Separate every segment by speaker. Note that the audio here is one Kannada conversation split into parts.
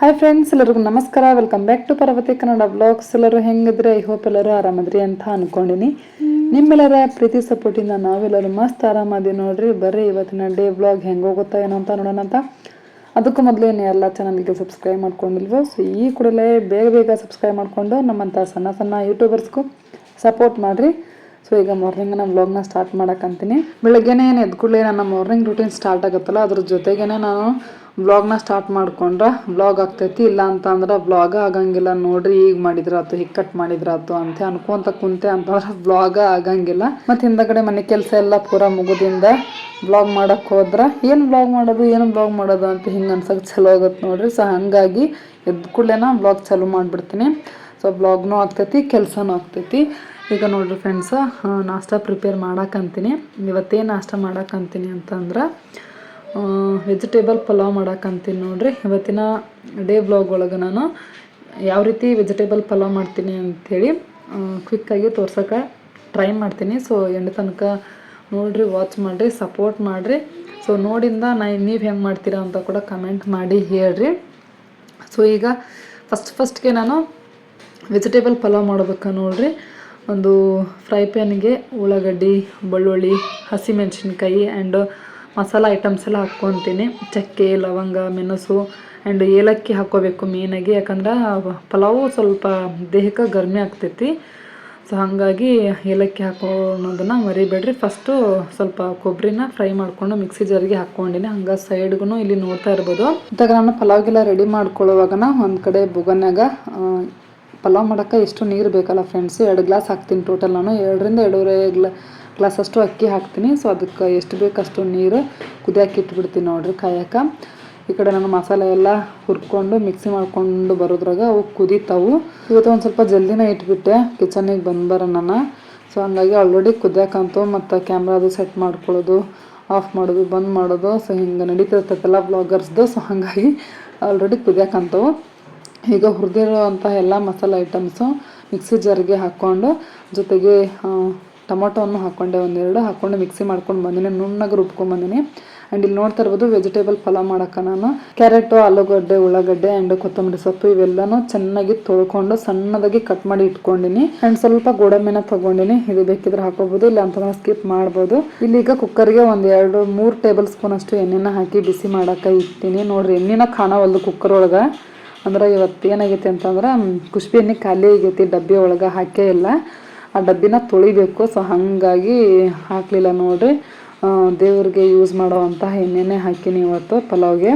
Speaker 1: ಹಾಯ್ ಫ್ರೆಂಡ್ಸ್ ಎಲ್ಲರಿಗೂ ನಮಸ್ಕಾರ. Welcome back to Parvathi Kannada vlogs ಎಲ್ಲರೂ ಹೆಂಗಿದ್ರೆ? ಐ ಹೋಪ್ ಎಲ್ಲರೂ ಆರಾಮದ್ರಿ ಅಂತ ಅನ್ಕೊಂಡಿನಿ. ನಿಮ್ಮೆಲ್ಲರ ಪ್ರೀತಿ ಸಪೋರ್ಟಿಂದ ನಾವೆಲ್ಲರೂ ಮಸ್ತ್ ಆರಾಮದಿ ನೋಡ್ರಿ. ಬರ್ರಿ, ಇವತ್ತಿನ ಡೇ ಬ್ಲಾಗ್ ಹೆಂಗೆ ಹೋಗುತ್ತಾ, ಏನೋ ಅಂತ ನೋಡೋಣ ಅಂತ. ಅದಕ್ಕೂ ಮೊದಲು ಏನು ಎಲ್ಲ ಚಾನಲ್ಗೆ ಸಬ್ಸ್ಕ್ರೈಬ್ ಮಾಡ್ಕೊಂಡಿಲ್ವೋ ಸೊ ಈ ಕೂಡಲೇ ಬೇಗ ಬೇಗ ಸಬ್ಸ್ಕ್ರೈಬ್ ಮಾಡಿಕೊಂಡು ನಮ್ಮಂಥ ಸಣ್ಣ ಸಣ್ಣ ಯೂಟ್ಯೂಬರ್ಸ್ಗೂ ಸಪೋರ್ಟ್ ಮಾಡಿರಿ. ಸೊ ಈಗ ಮಾರ್ನಿಂಗ್ ನಾನು ವ್ಲಾಗ್ನ ಸ್ಟಾರ್ಟ್ ಮಾಡೋಕ್ಕಂತೀನಿ ಬೆಳಗ್ಗೆನೇ ಏನು ಎದ್ದ ಕೂಡಲೇ ನನ್ನ ಮಾರ್ನಿಂಗ್ ರೂಟೀನ್ ಸ್ಟಾರ್ಟ್ ಆಗುತ್ತಲ್ಲ, ಅದ್ರ ಜೊತೆಗೇನೆ ನಾನು ವ್ಲಾಗ್ನ ಸ್ಟಾರ್ಟ್ ಮಾಡ್ಕೊಂಡ್ರೆ ಬ್ಲಾಗ್ ಆಗ್ತೈತಿ, ಇಲ್ಲ ಅಂತಂದ್ರೆ ವ್ಲಾಗ ಆಗಂಗಿಲ್ಲ ನೋಡ್ರಿ ಈಗ ಮಾಡಿದ್ರಾತು ಹಿಕ್ಕಟ್ ಕಟ್ ಮಾಡಿದ್ರಾತು ಅಂತ ಅನ್ಕೊಂತ ಕುಂತೆ ಅಂತಂದ್ರೆ ಬ್ಲಾಗ ಆಗಂಗಿಲ್ಲ. ಮತ್ತು ಹಿಂದಗಡೆ ಮನೆ ಕೆಲಸ ಎಲ್ಲ ಪೂರ ಮುಗುದಿಂದ ಬ್ಲಾಗ್ ಮಾಡಕ್ಕೆ ಹೋದ್ರೆ ಏನು ಬ್ಲಾಗ್ ಮಾಡೋದು, ಏನು ಬ್ಲಾಗ್ ಮಾಡೋದು ಅಂತ ಹಿಂಗೆ ಅನ್ಸಕ್ಕೆ ಚಲೋ ಆಗುತ್ತೆ ನೋಡ್ರಿ. ಸೊ ಹಾಗಾಗಿ ಎದ್ದ ಕೂಡಲೇನ ಬ್ಲಾಗ್ ಚಾಲೂ ಮಾಡಿಬಿಡ್ತೀನಿ. ಸೊ ಬ್ಲಾಗ್ನೂ ಆಗ್ತೈತಿ, ಕೆಲಸನೂ ಆಗ್ತೈತಿ. ಈಗ ನೋಡ್ರಿ ಫ್ರೆಂಡ್ಸ್ ನಾಷ್ಟ ಪ್ರಿಪೇರ್ ಮಾಡಕ್ಕಂತೀನಿ ಇವತ್ತೇನು ನಾಷ್ಟ ಮಾಡಕ್ಕಂತೀನಿ ಅಂತಂದ್ರೆ ವೆಜಿಟೇಬಲ್ ಪಲಾವ್ ಮಾಡಕ್ಕಂತೀನಿ ನೋಡ್ರಿ. ಇವತ್ತಿನ ಡೇ ಬ್ಲಾಗ್ ಒಳಗೆ ನಾನು ಯಾವ ರೀತಿ ವೆಜಿಟೇಬಲ್ ಪಲಾವ್ ಮಾಡ್ತೀನಿ ಅಂಥೇಳಿ ಕ್ವಿಕ್ಕಾಗಿ ತೋರ್ಸೋಕೆ ಟ್ರೈ ಮಾಡ್ತೀನಿ. ಸೊ ಎಂಡ್ ತನಕ ನೋಡಿರಿ ವಾಚ್ ಮಾಡಿರಿ ಸಪೋರ್ಟ್ ಮಾಡಿರಿ. ಸೊ ನೋಡಿಂದ ನಾ ನೀವು ಹೆಂಗೆ ಮಾಡ್ತೀರಾ ಅಂತ ಕೂಡ ಕಮೆಂಟ್ ಮಾಡಿ ಹೇಳ್ರಿ. ಸೊ ಈಗ ಫಸ್ಟ್ ಫಸ್ಟ್ಗೆ ನಾನು ವೆಜಿಟೇಬಲ್ ಪಲಾವ್ ಮಾಡ್ಬೇಕು ನೋಡ್ರಿ. ಒಂದು ಫ್ರೈ ಪ್ಯಾನ್ಗೆ ಉಳ್ಳಾಗಡ್ಡಿ, ಬೆಳ್ಳುಳ್ಳಿ, ಹಸಿಮೆಣ್ಸಿನ್ಕಾಯಿ ಆ್ಯಂಡ್ ಮಸಾಲ ಐಟಮ್ಸ್ ಎಲ್ಲ ಹಾಕ್ಕೊತೀನಿ. ಚಕ್ಕೆ, ಲವಂಗ, ಮೆಣಸು ಆ್ಯಂಡ್ ಏಲಕ್ಕಿ ಹಾಕ್ಕೋಬೇಕು ಮೇನಾಗಿ. ಯಾಕಂದ್ರೆ ಪಲಾವು ಸ್ವಲ್ಪ ದೇಹಕ್ಕೆ ಗರ್ಮಿ ಆಗ್ತೈತಿ. ಸೊ ಹಾಗಾಗಿ ಏಲಕ್ಕಿ ಹಾಕೋಣೋದನ್ನ ಮರಿಬೇಡ್ರಿ. ಫಸ್ಟು ಸ್ವಲ್ಪ ಕೊಬ್ಬರಿನ ಫ್ರೈ ಮಾಡಿಕೊಂಡು ಮಿಕ್ಸಿ ಜಾರಿಗೆ ಹಾಕ್ಕೊಂಡಿನಿ. ಹಂಗೆ ಸೈಡ್ಗೂ ಇಲ್ಲಿ ನೋಡ್ತಾ ಇರ್ಬೋದು. ಇದ್ದಾಗ ನಾನು ಪಲಾವ್ಗೆಲ್ಲ ರೆಡಿ ಮಾಡ್ಕೊಳ್ಳುವಾಗನ ಒಂದು ಕಡೆ ಬುಗನ್ಯಾಗ ಪಲಾವ್ ಮಾಡೋಕ್ಕೆ ಎಷ್ಟು ನೀರು ಬೇಕಲ್ಲ ಫ್ರೆಂಡ್ಸು ಎರಡು ಗ್ಲಾಸ್ ಹಾಕ್ತೀನಿ ಟೋಟಲ್ ನಾನು. ಎರಡರಿಂದ ಎರಡೂವರೆ ಗ್ಲಾ ಗ್ಲಾಸ್ ಅಷ್ಟು ಅಕ್ಕಿ ಹಾಕ್ತೀನಿ. ಸೊ ಅದಕ್ಕೆ ಎಷ್ಟು ಬೇಕಷ್ಟು ನೀರು ಕುದಿಯಕ್ಕೆ ಇಟ್ಬಿಡ್ತೀನಿ ನೋಡ್ರಿ ಕಾಯಕ್ಕೆ ಈ ಕಡೆ ನಾನು ಮಸಾಲೆ ಎಲ್ಲ ಹುರ್ಕೊಂಡು ಮಿಕ್ಸಿ ಮಾಡ್ಕೊಂಡು ಬರೋದ್ರಾಗ ಅವು ಕುದೀತಾವು. ಇವತ್ತು ಒಂದು ಸ್ವಲ್ಪ ಜಲ್ದಿನೇ ಇಟ್ಬಿಟ್ಟೆ. ಕಿಚನಿಗೆ ಬಂದು ಬರೋಣ ಸೊ ಹಂಗಾಗಿ ಆಲ್ರೆಡಿ ಕುದಿಯಾಕಂತು ಮತ್ತು ಕ್ಯಾಮ್ರಾದು ಸೆಟ್ ಮಾಡ್ಕೊಳ್ಳೋದು ಆಫ್ ಮಾಡೋದು, ಬಂದ್ ಮಾಡೋದು. ಸೊ ಹಿಂಗೆ ನಡೀತಿರ್ತೈತೆಲ್ಲ ಬ್ಲಾಗರ್ಸ್ದು ಸೊ ಹಾಗಾಗಿ ಆಲ್ರೆಡಿ ಕುದಿಯಾಕಂತವು. ಈಗ ಹುರಿದಿರುವಂಥ ಎಲ್ಲ ಮಸಾಲೆ ಐಟಮ್ಸು ಮಿಕ್ಸಿ ಜಾರಿಗೆ ಹಾಕ್ಕೊಂಡು ಜೊತೆಗೆ ಟೊಮೊಟೊವನ್ನು ಹಾಕ್ಕೊಂಡೆ ಒಂದೆರಡು ಹಾಕ್ಕೊಂಡು ಮಿಕ್ಸಿ ಮಾಡ್ಕೊಂಡು ಬಂದಿನಿ, ನುಣ್ಣಗೆ ರುಬ್ಕೊಂಡು ಬಂದಿನಿ. ಆ್ಯಂಡ್ ಇಲ್ಲಿ ನೋಡ್ತಾ ಇರ್ಬೋದು ವೆಜಿಟೇಬಲ್ ಪಲಾವ್ ಮಾಡೋಕೆ ನಾನು. ಕ್ಯಾರೆಟು ಆಲೂಗಡ್ಡೆ, ಉಳ್ಳಾಗಡ್ಡೆ ಆ್ಯಂಡ್ ಕೊತ್ತಂಬರಿ ಸೊಪ್ಪು ಇವೆಲ್ಲನೂ ಚೆನ್ನಾಗಿ ತೊಳ್ಕೊಂಡು ಸಣ್ಣದಾಗಿ ಕಟ್ ಮಾಡಿ ಇಟ್ಕೊಂಡಿನಿ. ಆ್ಯಂಡ್ ಸ್ವಲ್ಪ ಗೋಡಂಬಿನ ತೊಗೊಂಡಿನಿ. ಇದು ಬೇಕಿದ್ರೆ ಹಾಕೋಬೋದು, ಇಲ್ಲ ಅಂತ ಸ್ಕಿಪ್ ಮಾಡ್ಬೋದು. ಇಲ್ಲಿಗ ಕುಕ್ಕರ್ಗೆ ಒಂದು ಎರಡು, ಮೂರು ಟೇಬಲ್ ಸ್ಪೂನ್ ಅಷ್ಟು ಎಣ್ಣೆನ ಹಾಕಿ ಬಿಸಿ ಮಾಡೋಕೆ ಇಟ್ಟಿನಿ. ನೋಡ್ರಿ, ಎಣ್ಣೆನ ಕಾಣವಲ್ದು ಕುಕ್ಕರ್ ಒಳಗೆ. ಅಂದ್ರೆ ಇವತ್ತು ಏನಾಗೈತಿ ಅಂತಂದ್ರೆ ಕುಷ್ಬಿ ಎಣ್ಣೆ ಖಾಲಿ ಆಗೈತಿ, ಡಬ್ಬಿ ಒಳಗೆ ಹಾಕೇ ಇಲ್ಲ. ಆ ಡಬ್ಬಿನ ತೊಳಿಬೇಕು. ಸೊ ಹಾಗಾಗಿ ಹಾಕಲಿಲ್ಲ ನೋಡ್ರಿ. ದೇವ್ರಿಗೆ ಯೂಸ್ ಮಾಡುವಂತಹ ಎಣ್ಣೆನೇ ಹಾಕಿನಿ ಇವತ್ತು ಪಲಾವ್ಗೆ.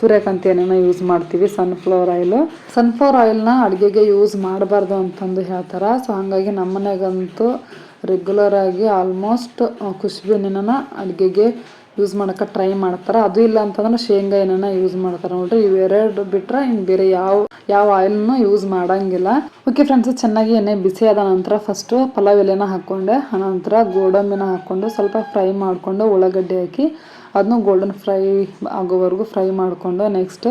Speaker 1: ಸೂರ್ಯಕಾಂತಿ ಎಣ್ಣೆನ ಯೂಸ್ ಮಾಡ್ತೀವಿ ಸನ್ಫ್ಲವರ್ ಆಯಿಲು ಸನ್ಫ್ಲವರ್ ಆಯಿಲ್ನ ಅಡುಗೆಗೆ ಯೂಸ್ ಮಾಡಬಾರ್ದು ಅಂತಂದು ಹೇಳ್ತಾರೆ. ಸೊ ಹಾಗಾಗಿ ನಮ್ಮ ಮನೆಗಂತೂ ರೆಗ್ಯುಲರ್ ಆಗಿ ಆಲ್ಮೋಸ್ಟ್ ಎಣ್ಣೆನ ಅಡುಗೆಗೆ ಯೂಸ್ ಮಾಡೋಕೆ ಟ್ರೈ ಮಾಡ್ತಾರೆ. ಅದು ಇಲ್ಲ ಅಂತಂದ್ರೆ ಶೇಂಗಾ ಏನನ್ನ ಯೂಸ್ ಮಾಡ್ತಾರೆ ನೋಡ್ರಿ. ಇವೆರಡು ಬಿಟ್ರೆ ಇನ್ನು ಬೇರೆ ಯಾವ ಯಾವ ಆಯಿಲ್ನು ಯೂಸ್ ಮಾಡೋಂಗಿಲ್ಲ. ಓಕೆ ಫ್ರೆಂಡ್ಸ್ ಚೆನ್ನಾಗಿ ಎಣ್ಣೆ ಬಿಸಿ ಆದ ನಂತರ ಫಸ್ಟು ಪಲಾವ್ ಎಲೆನ ಹಾಕ್ಕೊಂಡೆ ಆನಂತರ ಗೋಡಂಬಿನ ಹಾಕ್ಕೊಂಡು ಸ್ವಲ್ಪ ಫ್ರೈ ಮಾಡಿಕೊಂಡು ಉಳ್ಳಾಗಡ್ಡೆ ಹಾಕಿ ಅದನ್ನು ಗೋಲ್ಡನ್ ಫ್ರೈ ಆಗೋವರೆಗೂ ಫ್ರೈ ಮಾಡಿಕೊಂಡು ನೆಕ್ಸ್ಟ್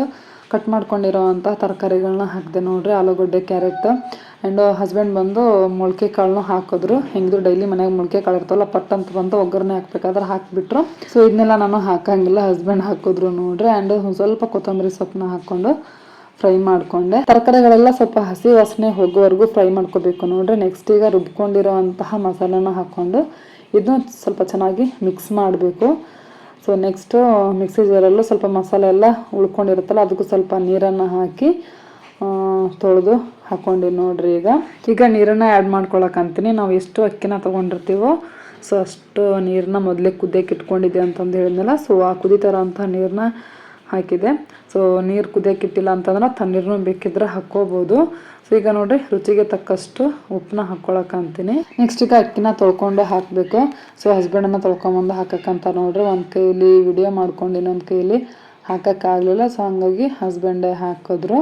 Speaker 1: ಕಟ್ ಮಾಡ್ಕೊಂಡಿರೋವಂಥ ತರಕಾರಿಗಳನ್ನ ಹಾಕಿದೆ ನೋಡ್ರಿ, ಆಲೂಗಡ್ಡೆ, ಕ್ಯಾರೆಟ್. ಆ್ಯಂಡ್ ಹಸ್ಬೆಂಡ್ ಬಂದು ಮೊಳಕೆ ಕಾಳನ್ನು ಹಾಕಿದ್ರು. ಹೆಂಗಿದ್ರು ಡೈಲಿ ಮನೆಗೆ ಮೊಳಕೆ ಕಾಳು ಇರ್ತಾವಲ್ಲ, ಪಟ್ ಅಂತ ಬಂದು ಒಗ್ಗರಣೆ ಹಾಕ್ಬೇಕಾದ್ರೆ ಹಾಕಿಬಿಟ್ರು. ಸೊ ಇದನ್ನೆಲ್ಲ ನಾನು ಹಾಕಂಗಿಲ್ಲ ಹಸ್ಬೆಂಡ್ ಹಾಕಿದ್ರು ನೋಡ್ರಿ. ಆ್ಯಂಡ್ ಸ್ವಲ್ಪ ಕೊತ್ತಂಬರಿ ಸೊಪ್ಪನ್ನ ಹಾಕ್ಕೊಂಡು ಫ್ರೈ ಮಾಡಿಕೊಂಡೆ. ತರಕಾರಿಗಳೆಲ್ಲ ಸ್ವಲ್ಪ ಹಸಿ ವಾಸನೆ ಹೋಗೋವರೆಗೂ ಫ್ರೈ ಮಾಡ್ಕೋಬೇಕು ನೋಡ್ರಿ. ನೆಕ್ಸ್ಟ್ ಈಗ ರುಬ್ಕೊಂಡಿರೋ ಅಂತಹ ಮಸಾಲೆನ ಹಾಕ್ಕೊಂಡು ಇದನ್ನು ಸ್ವಲ್ಪ ಚೆನ್ನಾಗಿ ಮಿಕ್ಸ್ ಮಾಡಬೇಕು. ಸೊ ನೆಕ್ಸ್ಟು ಮಿಕ್ಸಿ ಜಾರಲ್ಲೂ ಸ್ವಲ್ಪ ಮಸಾಲೆ ಎಲ್ಲ ಉಳ್ಕೊಂಡಿರುತ್ತಲ್ಲ, ಅದಕ್ಕೂ ಸ್ವಲ್ಪ ನೀರನ್ನು ಹಾಕಿ ತೊಳೆದು ಹಾಕೊಂಡಿವಿ ನೋಡ್ರಿ ಈಗ. ಈಗ ನೀರನ್ನು ಆ್ಯಡ್ ಮಾಡ್ಕೊಳಕ್ಕಂತೀನಿ ನಾವು ಎಷ್ಟು ಅಕ್ಕಿನ ತೊಗೊಂಡಿರ್ತೀವೋ ಸೊ ಅಷ್ಟು ನೀರನ್ನ ಮೊದಲೇ ಕುದಿಯಕ್ಕೆ ಇಟ್ಕೊಂಡಿದ್ದೆ ಅಂತಂದು ಹೇಳಿದ್ನಲ್ಲ ಸೊ ಆ ಕುದಿತಾರ ಅಂಥ ನೀರನ್ನ ಹಾಕಿದೆ. ಸೊ ನೀರು ಕುದಿಯಕ್ಕೆ ಇಟ್ಟಿಲ್ಲ ಅಂತಂದ್ರೆ ತಣ್ಣೀರನ್ನು ಬೇಕಿದ್ರೆ ಹಾಕ್ಕೋಬೋದು. ಸೊ ಈಗ ನೋಡ್ರಿ, ರುಚಿಗೆ ತಕ್ಕಷ್ಟು ಉಪ್ಪನ್ನ ಹಾಕ್ಕೊಳಕ್ಕಂತೀನಿ ನೆಕ್ಸ್ಟ್ ಈಗ ಅಕ್ಕಿನ ತೊಳ್ಕೊಂಡು ಹಾಕಬೇಕು. ಸೊ ಹಸ್ಬೆಂಡನ್ನು ತೊಳ್ಕೊಂಬಂದು ಹಾಕಕ್ಕಂತ ನೋಡ್ರಿ, ಒಂದು ಕೈಲಿ ವಿಡಿಯೋ ಮಾಡ್ಕೊಂಡು ಇನ್ನೊಂದು ಕೈಲಿ ಹಾಕೋಕ್ಕಾಗಲಿಲ್ಲ ಸೊ ಹಂಗಾಗಿ ಹಸ್ಬೆಂಡೇ ಹಾಕಿದ್ರು.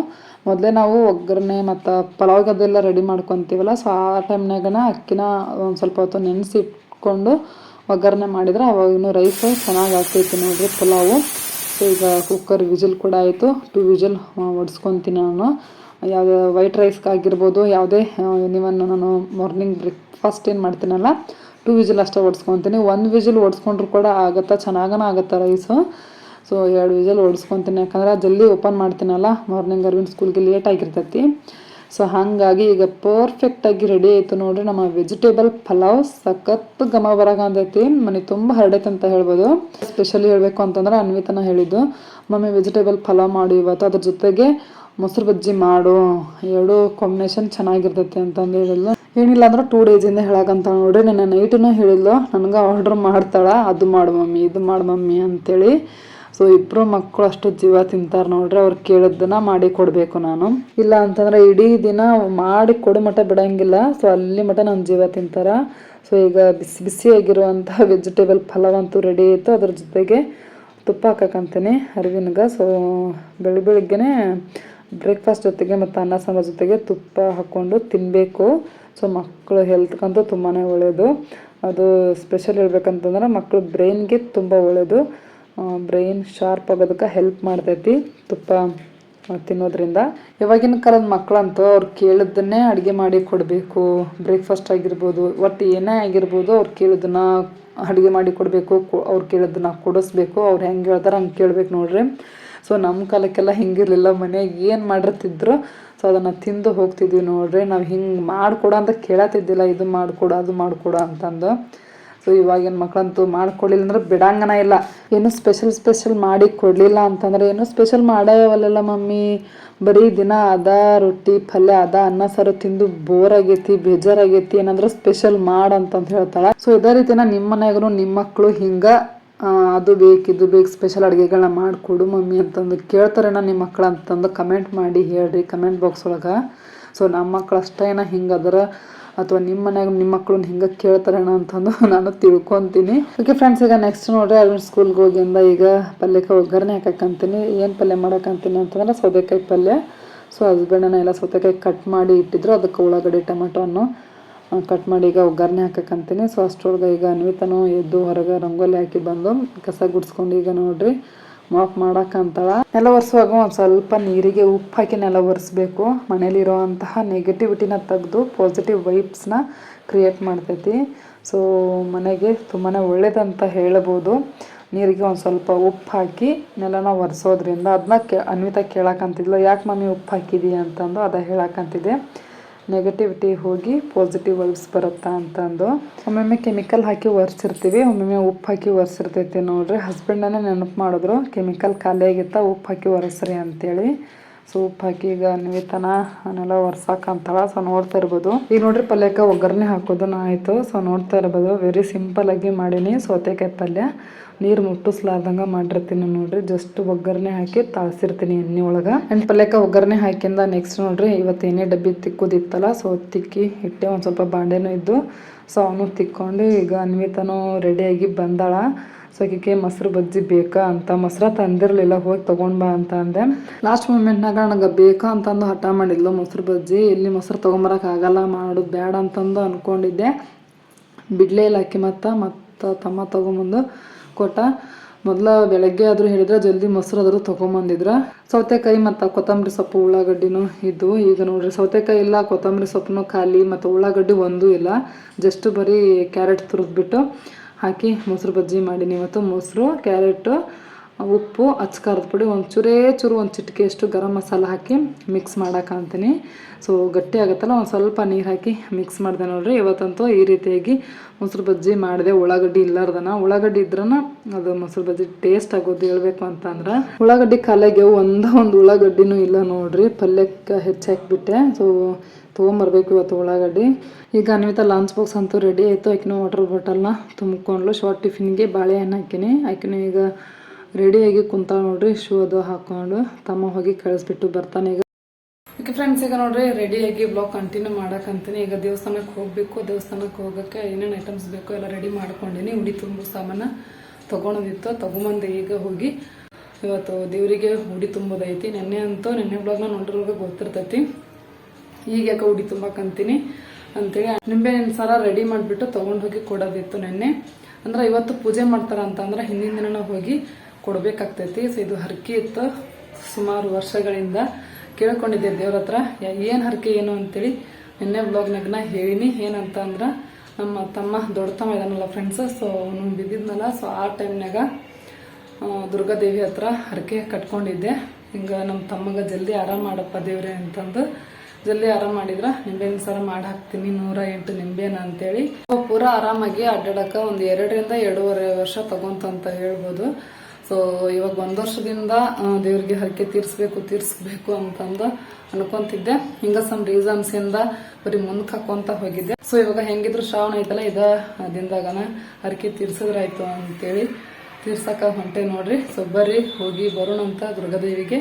Speaker 1: ಮೊದಲೇ ನಾವು ಒಗ್ಗರಣೆ ಮತ್ತು ಪಲಾವ್ಗೆ ಅದೆಲ್ಲ ರೆಡಿ ಮಾಡ್ಕೊತೀವಲ್ಲ ಸೊ ಆ ಟೈಮ್ನಾಗನ ಅಕ್ಕಿನ ಒಂದು ಸ್ವಲ್ಪ ಹೊತ್ತು ನೆನೆಸಿಟ್ಕೊಂಡು ಒಗ್ಗರಣೆ ಮಾಡಿದ್ರೆ ಅವಾಗಿನ ರೈಸ್ ಚೆನ್ನಾಗಿ ಆಗ್ತೈತಿ ನೋಡ್ರಿ ಪಲಾವು. ಸೊ ಈಗ ಕುಕ್ಕರ್ ವಿಜಲ್ ಕೂಡ ಆಯಿತು. ಟು ವಿಜಲ್ ಒಡಿಸ್ಕೊತೀನಿ ನಾನು. ಯಾವುದೇ ವೈಟ್ ರೈಸ್ಗಾಗಿರ್ಬೋದು ಯಾವುದೇ ಎನಿವನ್ ನಾನು ಮಾರ್ನಿಂಗ್ ಬ್ರೇಕ್ಫಾಸ್ಟ್ ಏನು ಮಾಡ್ತೀನಲ್ಲ ಟು ವಿಜಲ್ ಅಷ್ಟೇ ಓಡಿಸ್ಕೊತೀನಿ ಒಂದು ವಿಜಲ್ ಓಡಿಸ್ಕೊಂಡ್ರು ಕೂಡ ಆಗುತ್ತಾ? ಚೆನ್ನಾಗನ ಆಗುತ್ತೆ ರೈಸು ಸೊ ಎರಡು ವಿಜಲ್ ಓಡಿಸ್ಕೊತೀನಿ ಯಾಕಂದ್ರೆ ಜಲ್ದಿ ಓಪನ್ ಮಾಡ್ತೀನಲ್ಲ ಮಾರ್ನಿಂಗ್ ಅರ್ವಿನ್ ಸ್ಕೂಲ್ಗೆ ಲೇಟ್ ಆಗಿರ್ತೈತಿ. ಸೊ ಹಾಗಾಗಿ ಈಗ ಪರ್ಫೆಕ್ಟಾಗಿ ರೆಡಿ ಆಯಿತು ನೋಡ್ರಿ. ನಮ್ಮ ವೆಜಿಟೇಬಲ್ ಪಲಾವ್ ಸಖತ್ ಘಮ ಬರಕಂತೈತಿ ಮನೆ ತುಂಬ ಹರಡೈತೆ ಅಂತ ಹೇಳ್ಬೋದು. ಸ್ಪೆಷಲಿ ಹೇಳಬೇಕು ಅಂತಂದ್ರೆ ಅನ್ವಿತನ ಹೇಳಿದ್ದು. ಮಮ್ಮಿ ವೆಜಿಟೇಬಲ್ ಪಲಾವ್ ಮಾಡು ಇವತ್ತು. ಅದ್ರ ಜೊತೆಗೆ ಮೊಸರು ಬಜ್ಜಿ ಮಾಡು. ಎರಡು ಕಾಂಬಿನೇಷನ್ ಚೆನ್ನಾಗಿರ್ತೈತಿ ಅಂತಂದು ಹೇಳಿದ್ಲು ಏನಿಲ್ಲ ಅಂದ್ರೆ ಟೂ ಡೇಸಿಂದ ಹೇಳಕಂತ ನೋಡ್ರಿ. ನನ್ನ ನೈಟನ್ನು ಹೇಳಿದ್ಲು. ನನಗೆ ಆರ್ಡ್ರ್ ಮಾಡ್ತಾಳ. ಅದು ಮಾಡು ಮಮ್ಮಿ, ಇದು ಮಾಡು ಮಮ್ಮಿ ಅಂತೇಳಿ. ಸೊ ಇಬ್ಬರು ಮಕ್ಕಳು ಅಷ್ಟು ಜೀವ ತಿಂತಾರೆ ನೋಡ್ರಿ, ಅವ್ರು ಕೇಳಿದ್ದನ್ನ ಮಾಡಿ ಕೊಡಬೇಕು ನಾನು. ಇಲ್ಲ ಅಂತಂದ್ರೆ ಇಡೀ ದಿನ ಮಾಡಿ ಕೊಡು ಮಠ ಬಿಡಂಗಿಲ್ಲ. ಸೊ ಅಲ್ಲಿ ಮಟ ನಾನು ಜೀವ ತಿಂತಾರ. ಸೊ ಈಗ ಬಿಸಿ ಬಿಸಿಯಾಗಿರುವಂತಹ ವೆಜಿಟೇಬಲ್ ಪಲಾವ್ ಅಂತೂ ರೆಡಿ ಆಯಿತು ಅದ್ರ ಜೊತೆಗೆ ತುಪ್ಪ ಹಾಕಕ್ಕಂತೀನಿ ಅರಿವಿನಗ. ಸೊ ಬೆಳಿ ಬೆಳಿಗ್ಗೆನೆ ಬ್ರೇಕ್ಫಾಸ್ಟ್ ಜೊತೆಗೆ ಮತ್ತು ಅನ್ನ ಸಾಂಬಾರ್ ಜೊತೆಗೆ ತುಪ್ಪ ಹಾಕ್ಕೊಂಡು ತಿನ್ನಬೇಕು ಸೊ ಮಕ್ಕಳು ಹೆಲ್ತ್ಗಂತೂ ತುಂಬಾ ಒಳ್ಳೆಯದು ಅದು ಸ್ಪೆಷಲ್ ಹೇಳ್ಬೇಕಂತಂದ್ರೆ ಮಕ್ಕಳು ಬ್ರೈನ್ಗೆ ತುಂಬ ಒಳ್ಳೆಯದು ಬ್ರೈನ್ ಶಾರ್ಪ್ ಆಗೋದಕ್ಕೆ ಹೆಲ್ಪ್ ಮಾಡ್ತೈತಿ, ತುಪ್ಪ ತಿನ್ನೋದ್ರಿಂದ. ಇವಾಗಿನ ಕಾಲದ ಮಕ್ಕಳಂತೂ ಅವ್ರು ಕೇಳಿದ್ದನ್ನೇ ಅಡುಗೆ ಮಾಡಿ ಕೊಡಬೇಕು. ಬ್ರೇಕ್ಫಾಸ್ಟ್ ಆಗಿರ್ಬೋದು ಒಟ್ಟು ಏನೇ ಆಗಿರ್ಬೋದು ಅವ್ರು ಕೇಳಿದ್ದನ್ನ ಅಡುಗೆ ಮಾಡಿ ಕೊಡಬೇಕು ಅವ್ರು ಕೇಳಿದ್ದನ್ನ ಕೊಡಿಸ್ಬೇಕು, ಅವ್ರು ಹೆಂಗೆ ಹೇಳ್ತಾರೆ ಹಂಗೆ ಕೇಳ್ಬೇಕು ನೋಡ್ರಿ. ಸೊ ನಮ್ಮ ಕಾಲಕ್ಕೆಲ್ಲ ಹಿಂಗಿರಲಿಲ್ಲ, ಮನೆಯಾಗ ಏನು ಮಾಡಿರ್ತಿದ್ರು, ಸೊ, ಅದನ್ನು ತಿಂದು ಹೋಗ್ತಿದ್ವಿ ನೋಡ್ರಿ. ನಾವು ಹಿಂಗೆ ಮಾಡಿಕೊಡ ಅಂತ ಕೇಳತ್ತಿದ್ದಿಲ್ಲ, ಇದು ಮಾಡಿಕೊಡು, ಅದು ಮಾಡಿಕೊಡ ಅಂತಂದು. ಸೊ ಇವಾಗಿನ ಮಕ್ಕಳಂತೂ ಮಾಡ್ಕೊಡ್ಲಿಲ್ಲ ಅಂದ್ರೆ ಬಿಡಂಗನ ಇಲ್ಲ. ಏನು ಸ್ಪೆಷಲ್ ಸ್ಪೆಷಲ್ ಮಾಡಿ ಕೊಡಲಿಲ್ಲ ಅಂತಂದ್ರೆ ಏನು ಸ್ಪೆಷಲ್ ಮಾಡೇವಲ್ಲ ಮಮ್ಮಿ. ಬರೀ ದಿನ ಅದ ರೊಟ್ಟಿ, ಪಲ್ಯ, ಅದ ಅನ್ನ, ಸಾರು ತಿಂದು ಬೋರ್ ಆಗೈತಿ, ಬೇಜಾರಾಗೈತಿ, ಏನಂದ್ರೆ ಸ್ಪೆಷಲ್ ಮಾಡ್ ಅಂತಂತ ಹೇಳ್ತಾಳ. ಸೊ ಇದೇ ರೀತಿನ ನಿಮ್ಮ ಮನ್ಯಾಗೂ ನಿಮ್ಮ ಮಕ್ಕಳು ಹಿಂಗ ಅದು ಬೇಕು, ಇದು ಬೇಕು ಸ್ಪೆಷಲ್ ಅಡುಗೆಗಳನ್ನ ಮಾಡಿಕೊಡು ಮಮ್ಮಿ ಅಂತಂದು ಕೇಳ್ತಾರೇನ ನಿಮ್ಮ ಮಕ್ಕಳಂತಂದು ಕಮೆಂಟ್ ಮಾಡಿ ಹೇಳ್ರಿ ಕಮೆಂಟ್ ಬಾಕ್ಸ್ ಒಳಗೆ. ಸೊ ನಮ್ಮ ಮಕ್ಕಳು ಅಷ್ಟೇನ ಹಿಂಗೆ ಅದರ ಅಥವಾ ನಿಮ್ಮ ಮನ್ಯಾಗ ನಿಮ್ಮ ಮಕ್ಕಳನ್ನ ಹಿಂಗೆ ಕೇಳ್ತಾರಣ ಅಂತಂದು ನಾನು ತಿಳ್ಕೊತೀನಿ. ಓಕೆ ಫ್ರೆಂಡ್ಸ್ ಈಗ ನೆಕ್ಸ್ಟ್ ನೋಡ್ರಿ ಅರ್ವಿನ್ ಸ್ಕೂಲ್ಗೆ ಹೋಗಿಂದ ಈಗ ಪಲ್ಯಕ್ಕೆ ಒಗ್ಗರಣೆ ಹಾಕಕ್ಕಂತೀನಿ ಏನು ಪಲ್ಯ ಮಾಡಕ್ಕಂತೀನಿ ಅಂತಂದ್ರೆ ಸೌತೆಕಾಯಿ ಪಲ್ಯ. ಸೊ ಹಸ್ಬೆಂಡನ್ನ ಎಲ್ಲ ಸೌತೆಕಾಯಿ ಕಟ್ ಮಾಡಿ ಇಟ್ಟಿದ್ರು. ಅದಕ್ಕೆ ಉಳ್ಳಾಗಡ್ಡಿ ಟೊಮೆಟೊನ್ನು ಕಟ್ ಮಾಡಿ ಈಗ ಒಗ್ಗರಣೆ ಹಾಕಕ್ಕಂತೀನಿ ಸೊ ಅಷ್ಟರೊಳಗೆ ಈಗ ಅನ್ವಿತನು ಎದ್ದು ಹೊರಗೆ ರಂಗೋಲಿ ಹಾಕಿ ಬಂದು ಕಸ ಗುಡ್ಸ್ಕೊಂಡು ಈಗ ನೋಡ್ರಿ. ಮಾಪ್ ಮಾಡೋಕ್ಕಂತಳ. ನೆಲ ಒರೆಸುವಾಗ ಒಂದು ಸ್ವಲ್ಪ ನೀರಿಗೆ ಉಪ್ಪು ಹಾಕಿ ನೆಲ ಒರೆಸ್ಬೇಕು. ಮನೇಲಿರುವಂತಹ ನೆಗೆಟಿವಿಟಿನ ತೆಗೆದು ಪಾಸಿಟಿವ್ ವೈಬ್ಸ್ನ ಕ್ರಿಯೇಟ್ ಮಾಡ್ತೈತಿ. ಸೊ ಮನೆಗೆ ತುಂಬಾ ಒಳ್ಳೇದಂತ ಹೇಳ್ಬೋದು. ನೀರಿಗೆ ಒಂದು ಸ್ವಲ್ಪ ಉಪ್ಪು ಹಾಕಿ ನೆಲನ ಒರೆಸೋದ್ರಿಂದ ಅದನ್ನ ಕೇ, ಅನ್ವಿತಾ ಕೇಳಕ್ಕಂತಿದ್ಲು ಯಾಕೆ ಮಮ್ಮಿ ಉಪ್ಪು ಹಾಕಿದೀಯ ಅಂತಂದು ಅದ ಹೇಳಕ್ಕಂತಿದ್ದೆ ನೆಗೆಟಿವಿಟಿ ಹೋಗಿ ಪಾಸಿಟಿವ್ ವೈಬ್ಸ್ ಬರುತ್ತಾ ಅಂತಂದು. ಒಮ್ಮೊಮ್ಮೆ ಕೆಮಿಕಲ್ ಹಾಕಿ ಒರೆಸಿರ್ತೀವಿ, ಒಮ್ಮೊಮ್ಮೆ ಉಪ್ಪು ಹಾಕಿ ಒರೆಸಿರ್ತೈತಿ ನೋಡ್ರಿ. ಹಸ್ಬೆಂಡನೇ ನೆನಪು ಮಾಡಿದ್ರು ಕೆಮಿಕಲ್ ಖಾಲಿ ಆಗಿತ್ತ ಉಪ್ಪು ಹಾಕಿ ಒರೆಸ್ರಿ ಅಂತೇಳಿ. ಸೊ ಉಪ್ಪು ಹಾಕಿ ಈಗ ಅನ್ವಿತನ ಅವನ್ನೆಲ್ಲ ಒರ್ಸಾಕಂತಾಳ ಸೊ ನೋಡ್ತಾ ಇರ್ಬೋದು. ಈಗ ನೋಡ್ರಿ ಪಲ್ಯಕ್ಕೆ ಒಗ್ಗರಣೆ ಹಾಕೋದನ್ನ ಆಯಿತು. ಸೊ ನೋಡ್ತಾ ಇರ್ಬೋದು. ವೆರಿ ಸಿಂಪಲ್ ಆಗಿ ಮಾಡೀನಿ ಸೌತೆಕಾಯಿ ಪಲ್ಯ. ನೀರು ಮುಟ್ಟಿಸ್ಲಾರ್ದಂಗೆ ಮಾಡಿರ್ತೀನಿ ನೋಡ್ರಿ. ಜಸ್ಟ್ ಒಗ್ಗರಣೆ ಹಾಕಿ ತಾಳ್ಸಿರ್ತೀನಿ ಎಣ್ಣೆ ಒಳಗೆ. ಆ್ಯಂಡ್ ಪಲ್ಯಕ್ಕೆ ಒಗ್ಗರಣೆ ಹಾಕಿಂದ ನೆಕ್ಸ್ಟ್ ನೋಡ್ರಿ, ಇವತ್ತು ಏನೇ ಡಬ್ಬಿ ತಿಕ್ಕೋದಿತ್ತಲ್ಲ ಸೊ ತಿಕ್ಕಿ ಇಟ್ಟೆ ಒಂದು ಸ್ವಲ್ಪ ಬಾಂಡೆನೂ ಇದ್ದು ಸೊ ಅವನು ತಿಕ್ಕೊಂಡು ಈಗ ಅನ್ವಿತನೂ ರೆಡಿಯಾಗಿ ಬಂದಾಳ. ಸೊ ಆಕೆಗೆ ಮೊಸರು ಬಜ್ಜಿ ಬೇಕಾ ಅಂತ, ಮೊಸರ ತಂದಿರಲಿಲ್ಲ, ಹೋಗಿ ತೊಗೊಂಡು ಬಾ ಅಂತ ಅಂದೆ. ಲಾಸ್ಟ್ ಮೂಮೆಂಟ್ನಾಗ ನನಗೆ ಬೇಕಾ ಅಂತಂದು ಹಠ ಮಾಡಿದ್ಲು ಮೊಸರು ಬಜ್ಜಿ. ಇಲ್ಲಿ ಮೊಸರು ತೊಗೊಂಬರೋಕ್ಕಾಗಲ್ಲ ಮಾಡೋದು ಬೇಡ ಅಂತಂದು ಅಂದ್ಕೊಂಡಿದ್ದೆ ಬಿಡಲೇ ಇಲ್ಲ ಆಕೆ ಮತ್ತು ಮತ್ತು ತಮ್ಮ ತೊಗೊಂಬಂದು ಕೊಟ್ಟ ಮೊದಲ ಬೆಳಗ್ಗೆ ಆದರೂ ಹೇಳಿದ್ರೆ, ಜಲ್ದಿ ಮೊಸರು ಆದರೂ ತೊಗೊಂಬಂದಿದ್ರ. ಸೌತೆಕಾಯಿ ಮತ್ತು ಕೊತ್ತಂಬರಿ ಸೊಪ್ಪು ಉಳ್ಳಾಗಡ್ಡಿನೂ ಇದ್ವು. ಈಗ ನೋಡ್ರಿ, ಸೌತೆಕಾಯಿ ಇಲ್ಲ, ಕೊತ್ತಂಬರಿ ಸೊಪ್ಪು ಖಾಲಿ ಮತ್ತು ಉಳ್ಳಾಗಡ್ಡಿ ಒಂದೂ ಇಲ್ಲ. ಜಸ್ಟ್ ಬರೀ ಕ್ಯಾರೆಟ್ ತುರಿದ್ಬಿಟ್ಟು ಹಾಕಿ ಮೊಸರು ಬಜ್ಜಿ ಮಾಡೀನಿ. ಇವತ್ತು ಮೊಸರು, ಕ್ಯಾರೆಟು ಉಪ್ಪು ಅಚ್ಕಾರದ ಪುಡಿ, ಒಂದು ಚೂರೇ ಒಂದು ಚಿಟಿಕೆಯಷ್ಟು ಗರಂ ಮಸಾಲ ಹಾಕಿ ಮಿಕ್ಸ್ ಮಾಡಕ್ಕಂತೀನಿ ಸೊ ಗಟ್ಟಿ ಆಗುತ್ತಲ್ಲ, ಒಂದು ಸ್ವಲ್ಪ ನೀರು ಹಾಕಿ ಮಿಕ್ಸ್ ಮಾಡಿದೆ ನೋಡ್ರಿ. ಇವತ್ತಂತೂ ಈ ರೀತಿಯಾಗಿ ಮೊಸರು ಬಜ್ಜಿ ಮಾಡಿದೆ. ಉಳ್ಳಾಗಡ್ಡಿ ಇಲ್ಲಾರ್ದನ. ಉಳ್ಳಾಗಡ್ಡಿ ಇದ್ರನ ಅದು ಮೊಸರು ಬಜ್ಜಿ ಟೇಸ್ಟ್ ಆಗೋದು ಹೇಳ್ಬೇಕು ಅಂತಂದ್ರೆ. ಉಳ್ಳಾಗಡ್ಡಿ ಕಾಲಾಗೆ ಒಂದ ಒಂದು ಉಳ್ಳಾಗಡ್ಡಿನೂ ಇಲ್ಲ ನೋಡ್ರಿ. ಪಲ್ಯಕ್ಕೆ ಹೆಚ್ಚಾಕ್ಬಿಟ್ಟೆ ಸೊ ತೊಗೊಂಬರ್ಬೇಕು ಇವತ್ತು ಉಳ್ಳಾಗಡ್ಡಿ. ಈಗ ಅನ್ವಿತ ಲಂಚ್ ಬಾಕ್ಸ್ ಅಂತೂ ರೆಡಿ ಆಯಿತು. ಆಕಿನೂ ವಾಟರ್ ಬಾಟಲ್ನ ತುಂಬ್ಕೊಂಡ್ಲು. ಶಾರ್ಟ್ ಟಿಫಿನ್ಗೆ ಬಾಳೆಹಣ್ಣು ಹಾಕಿನಿ. ಆಕಿನೂ ಈಗ ರೆಡಿಯಾಗಿ ಕುಂತ ನೋಡ್ರಿ. ಶೂ ಅದು ಹಾಕೊಂಡು ತಮ್ಮ ಹೋಗಿ ಕಳಿಸ್ಬಿಟ್ಟು ಬರ್ತಾನೆ ಈಗ. ಓಕೆ ಫ್ರೆಂಡ್ಸ್, ಈಗ ನೋಡ್ರಿ, ರೆಡಿಯಾಗಿ ಬ್ಲಾಗ್ ಕಂಟಿನ್ಯೂ ಮಾಡಕ್ಕಂತೀನಿ ಈಗ ದೇವಸ್ಥಾನಕ್ಕೆ ಹೋಗಬೇಕು. ದೇವಸ್ಥಾನಕ್ಕೆ ಹೋಗೋಕ್ಕೆ ಏನೇನು ಐಟಮ್ಸ್ ಬೇಕೋ ಎಲ್ಲ ರೆಡಿ ಮಾಡ್ಕೊಂಡಿನಿ. ಉಡಿ ತುಂಬು ಸಾಮಾನು ತೊಗೊಳೋದಿತ್ತು ತೊಗೊಂಬಂದು ಈಗ ಹೋಗಿ ಇವತ್ತು ದೇವರಿಗೆ ಉಡಿ ತುಂಬೋದೈತಿ ನೆನ್ನೆ ಅಂತೂ, ನೆನ್ನೆ ಬ್ಲಾಗ್ನ ನೋಡಿರೋ ಗೊತ್ತಿರ್ತೈತಿ. ಈಗ ಯಾಕೆ ಉಡಿ ತುಂಬಕ್ಕಂತೀನಿ ಅಂತೇಳಿ ನಿಂಬೆಹಣ್ಣಿನ ಸಾರ ರೆಡಿ ಮಾಡಿಬಿಟ್ಟು ತೊಗೊಂಡು ಹೋಗಿ ಕೊಡೋದಿತ್ತು ನೆನ್ನೆ. ಅಂದ್ರೆ ಇವತ್ತು ಪೂಜೆ ಮಾಡ್ತಾರ ಅಂತಂದ್ರೆ ಹಿಂದಿನ ದಿನ ಹೋಗಿ ಕೊಡ್ಬೇಕಾಗ್ತೈತಿ. ಸೊ ಇದು ಹರಕೆ ಇತ್ತು ಸುಮಾರು ವರ್ಷಗಳಿಂದ ಕೇಳ್ಕೊಂಡಿದ್ದೆ ದೇವ್ರ ಹತ್ರ. ಏನು ಹರಕೆ ಏನು ಅಂತೇಳಿ ನಿನ್ನೆ ಬ್ಲಾಗ್ನಾಗ ನಾ ಹೇಳಿನಿ. ಏನಂತ ಅಂದ್ರೆ ನಮ್ಮ ತಮ್ಮ ದೊಡ್ಡ ತಮ್ಮ ಇದಾನಲ್ಲ ಫ್ರೆಂಡ್ಸ್ ಸೊ ಅವನು ಬಿದ್ದಿದ್ನಲ್ಲ ಸೊ ಆ ಟೈಮ್ನಾಗ ದುರ್ಗಾದೇವಿ ಹತ್ರ ಹರಕೆ ಕಟ್ಕೊಂಡಿದ್ದೆ. ಹಿಂಗೆ ನಮ್ಮ ತಮ್ಮಗ ಜಲ್ದಿ ಆರಾಮ ಮಾಡಪ್ಪ ದೇವ್ರೆ ಅಂತಂದು ಜಲ್ದಿ ಆರಾಮ ಮಾಡಿದ್ರ ನಿಂಬೆಹಣ್ಣು ಸರ ಮಾಡಿ ಹಾಕ್ತೀನಿ, ನೂರ ಎಂಟು ನಿಂಬೆನ ಅಂತೇಳಿ. ಪೂರಾ ಆರಾಮಾಗಿ ಅಡ್ಡಾಡಕ ಒಂದು ಎರಡರಿಂದ ಎರಡೂವರೆ ವರ್ಷ ತಗೊಂತ ಹೇಳ್ಬೋದು. ಸೊ ಇವಾಗ ಒಂದು ವರ್ಷದಿಂದ ದೇವ್ರಿಗೆ ಹರಕೆ ತೀರಿಸ್ಬೇಕು ತೀರಿಸ್ಬೇಕು ಅಂತಂದು ಅನ್ಕೊಂತಿದ್ದೆ. ಹಿಂಗ ಸಮ್ ರೀಸನ್ಸ್ ಇಂದ ಬರೀ ಮುಂದಕ್ಕೆ ಹಾಕೊಂತ ಹೋಗಿದ್ದೆ. ಸೊ ಇವಾಗ ಹೆಂಗಿದ್ರು ಶ್ರಾವಣ ಐತಲ್ಲ, ಇದ ದಿನದಾಗನ ಹರಕೆ ತೀರ್ಸಿದ್ರಾಯ್ತು ಅಂತೇಳಿ ತೀರ್ಸಕ ಹೊಂಟೆ ನೋಡ್ರಿ. ಸೊ ಬರ್ರಿ, ಹೋಗಿ ಬರೋಣ ಅಂತ ದುರ್ಗಾದೇವಿಗೆ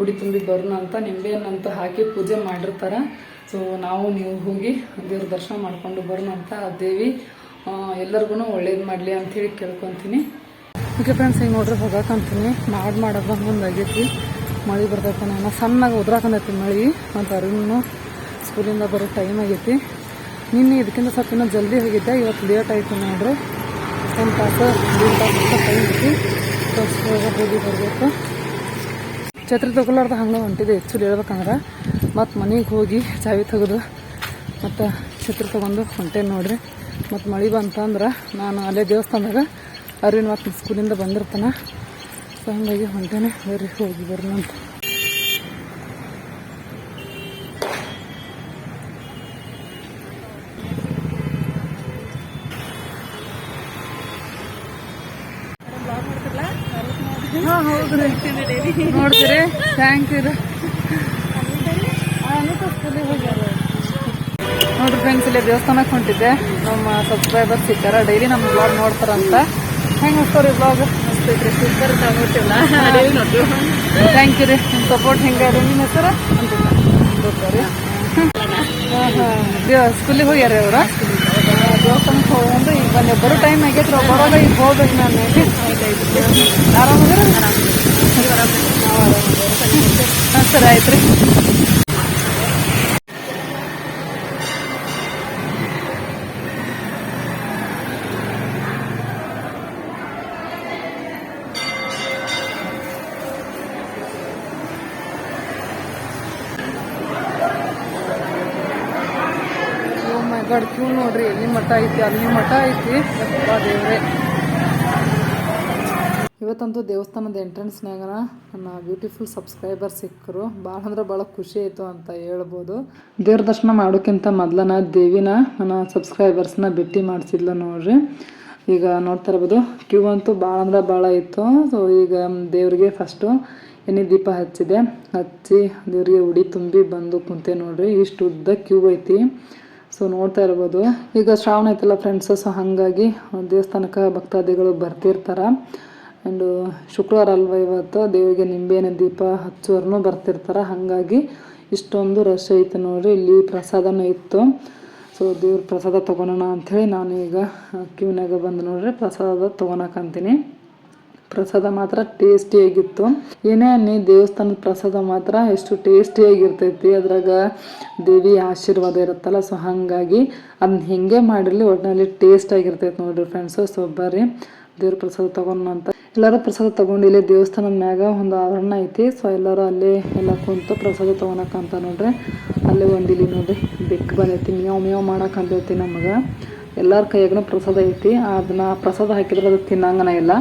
Speaker 1: ಉಡಿ ತುಂಬಿ ಬರೋಣ ಅಂತ ನಿಂಬೆಯನ್ನಂತ ಹಾಕಿ ಪೂಜೆ ಮಾಡಿರ್ತಾರ. ಸೊ ನಾವು, ನೀವು ಹೋಗಿ ದೇವ್ರ ದರ್ಶನ ಮಾಡ್ಕೊಂಡು ಬರೋಣ ಅಂತ ಆ ದೇವಿ ಎಲ್ಲರಿಗೂ ಒಳ್ಳೇದು ಮಾಡಲಿ ಹೇಳಿ ಕೇಳ್ಕೊತೀನಿ. ಓಕೆ ಫ್ರೆಂಡ್ಸ್ ಈಗ ನೋಡ್ರಿ ಹೋಗಾಕಂತೀನಿ ಮಾಡಿ ಮಾಡೋದು ಮುಂದಾಗೈತಿ ಮಳೆ ಬರ್ತೈತೆ ನಾನು. ಸಣ್ಣಗೆ ಉದ್ರಾಕಂದೈತಿ ಮಳೆ. ಮತ್ತು ಅರಿವು ಸ್ಕೂಲಿಂದ ಬರೋ ಟೈಮ್ ಆಗೈತಿ. ನಿನ್ನೆ ಇದಕ್ಕಿಂತ ಸ್ವಲ್ಪ ಇನ್ನೂ ಜಲ್ದಿ ಹೋಗಿದ್ದೆ. ಇವತ್ತು ಲೇಟ್ ಆಯಿತು ನೋಡ್ರಿ. ಒಂದು ತಾಸು ಮೂರು ತಾಸು ಟೈಮ್ ಐತಿ ತೋರಿಸ್ದಾಗ ಹೋಗಿ ಬರಬೇಕು. ಛತ್ರಿ ತಗೊಳ್ಳಾರ್ದು ಹಂಗೆ ಹೊಂಟಿದೆ ಹೆಚ್ಚು ಹೇಳ್ಬೇಕಂದ್ರೆ ಮತ್ತು ಮನೆಗೆ ಹೋಗಿ ಚಾವಿ ತೆಗೆದು ಮತ್ತು ಛತ್ರಿ ತೊಗೊಂಡು ಹೊಂಟೇನು ನೋಡ್ರಿ. ಮತ್ತು ಮಳೆ ಬಂತಂದ್ರೆ ನಾನು ಅಲ್ಲೇ ದೇವಸ್ಥಾನದಾಗ ಅರಿವಿನ ಮತ್ತು ಸ್ಕೂಲಿಂದ ಬಂದಿರ್ತಾನೆ. ಸೊ ಹಂಗಾಗಿ ಹೊಂಟೇನೆ. ಬರ್ರಿ ಹೋಗಿ ಬರೋಣ ಅಂತ. ಹಾಂ ಹೌದ್ರಿ ನೋಡ್ತೀರಿ ಥ್ಯಾಂಕ್ ಯು ರೀ. ನೋಡ್ರಿ ಫ್ರೆಂಡ್ಸ್ ಇಲ್ಲಿ ದೇವಸ್ಥಾನಕ್ಕೆ ಹೊಂಟಿದ್ದೆ. ನಮ್ಮ ಸಬ್ಸ್ಕ್ರೈಬರ್ಸ್ ಇದ್ದಾರೆ. ಡೈಲಿ ನಮ್ಮ ಬ್ಲಾಗ್ ನೋಡ್ತಾರಂತ. ಹೆಂಗೆ ಅನ್ಸ್ತಾವ್ರಿ ಬ್ಲಾಗ್ ಸೂಪರ್ ಥ್ಯಾಂಕ್ ಯು ರೀ ನಿಮ್ಮ ಸಪೋರ್ಟ್ ಹೆಂಗೆ ರೀ ನಿಮ್ಮ ಹೆಸರು? ರೀ ಸ್ಕೂಲಿಗೆ ಹೋಗ್ಯಾರ ಅವ್ರ? ದೇವಸ್ಥಾನಕ್ಕೆ ಹೋಗಂದ್ರೆ ಈಗ ಬಂದೆ. ಬರೋ ಟೈಮ್ ಆಗೈತ್ರಿ. ಬರೋದ ಈಗ ಹೋಗ್ಬೇಕು ನಾನು. ಆರಾಮ ಹಾಂ, ಸರಿ ಆಯ್ತು ರೀ ಗಾಡ್ ಕ್ಯೂ ನೋಡ್ರಿ, ಎಲ್ಲಿ ಮಠ ಐತಿ, ಅಲ್ಲಿ ಮಠ ಐತಿ. ದೇವ್ರೇ. ಇವತ್ತಂತೂ ದೇವಸ್ಥಾನದ ಎಂಟ್ರೆನ್ಸ್ನಾಗ ನನ್ನ ಬ್ಯೂಟಿಫುಲ್ ಸಬ್ಸ್ಕ್ರೈಬರ್ ಸಿಕ್ಕರು. ಭಾಳ ಅಂದ್ರೆ ಭಾಳ ಖುಷಿ ಆಯಿತು ಅಂತ ಹೇಳ್ಬೋದು. ದೇವ್ರ ದರ್ಶನ ಮಾಡೋಕ್ಕಿಂತ ಮೊದ್ಲನ ದೇವಿನ ನನ್ನ ಸಬ್ಸ್ಕ್ರೈಬರ್ಸ್ನ ಭೇಟಿ ಮಾಡಿಸಿದ್ಲು ನೋಡ್ರಿ. ಈಗ ನೋಡ್ತಾ ಇರ್ಬೋದು ಕ್ಯೂ ಅಂತೂ ಭಾಳ ಅಂದ್ರೆ ಭಾಳ ಇತ್ತು ಸೊ ಈಗ ದೇವ್ರಿಗೆ ಫಸ್ಟು ಎಣ್ಣೆ ದೀಪ ಹಚ್ಚಿದೆ. ಹಚ್ಚಿ ದೇವ್ರಿಗೆ ಉಡಿ ತುಂಬಿ ಬಂದು ಕುಂತೆ ನೋಡ್ರಿ. ಇಷ್ಟು ಉದ್ದ ಕ್ಯೂ ಐತಿ. ಸೊ ನೋಡ್ತಾ ಇರ್ಬೋದು. ಈಗ ಶ್ರಾವಣ ಐತಲ್ಲ ಫ್ರೆಂಡ್ಸು ಸೊ ಹಾಗಾಗಿ ದೇವಸ್ಥಾನಕ್ಕೆ ಭಕ್ತಾದಿಗಳು ಬರ್ತಿರ್ತಾರೆ. ಆ್ಯಂಡು ಶುಕ್ರವಾರ ಅಲ್ವ ಇವತ್ತು? ದೇವಿಗೆ ನಿಂಬೆಹಣ್ಣು, ದೀಪ ಹಚ್ಚೋರ್ನು ಬರ್ತಿರ್ತಾರೆ. ಹಾಗಾಗಿ ಇಷ್ಟೊಂದು ರಶ್ ಐತೆ ನೋಡ್ರಿ. ಇಲ್ಲಿ ಪ್ರಸಾದನೂ ಇತ್ತು. ಸೊ ದೇವ್ರ ಪ್ರಸಾದ ತೊಗೊಳೋಣ ಅಂಥೇಳಿ ನಾನು ಈಗ ಕ್ಯೂನಾಗ ಬಂದು ನೋಡ್ರಿ ಪ್ರಸಾದ ತೊಗೊಳಕಂತೀನಿ ಪ್ರಸಾದ ಮಾತ್ರ ಟೇಸ್ಟಿಯಾಗಿತ್ತು ಏನೇ ಅನ್ನಿ, ದೇವಸ್ಥಾನದ ಪ್ರಸಾದ ಮಾತ್ರ ಎಷ್ಟು ಟೇಸ್ಟಿಯಾಗಿರ್ತೈತಿ ಅದ್ರಾಗ ದೇವಿ ಆಶೀರ್ವಾದ ಇರುತ್ತಲ್ಲ ಸೊ ಹಾಗಾಗಿ ಅದನ್ನ ಹೆಂಗೆ ಮಾಡಿರಲಿ ಒಟ್ಟಿನಲ್ಲಿ ಟೇಸ್ಟ್ ಆಗಿರ್ತೈತೆ ನೋಡ್ರಿ ಫ್ರೆಂಡ್ಸು ಸೊ ಬರ್ರಿ. ದೇವ್ರ ಪ್ರಸಾದ ತಗೊಂಡಂತ ಎಲ್ಲರೂ ಪ್ರಸಾದ ತಗೊಂಡು ಇಲ್ಲಿ ದೇವಸ್ಥಾನದ ಮ್ಯಾಗ ಒಂದು ಆವರಣ ಐತಿ ಸೊ ಎಲ್ಲರೂ ಅಲ್ಲೇ ಎಲ್ಲ ಕುಂತು ಪ್ರಸಾದ ತೊಗೊಳಕಂತ ನೋಡ್ರಿ. ಅಲ್ಲೇ ಒಂದು ಇಲ್ಲಿ ನೋಡ್ರಿ, ಬೆಕ್ಕು ಬಂದೈತಿ ಮೇವ್ ಮೇವ್ ಮಾಡಕ್ಕಂತೈತಿ ನಮಗೆ. ಎಲ್ಲರ ಕೈಯಾಗ ಪ್ರಸಾದ ಐತಿ. ಅದನ್ನ ಪ್ರಸಾದ ಹಾಕಿದ್ರೆ ಅದು ತಿನ್ನಂಗನ ಇಲ್ಲ.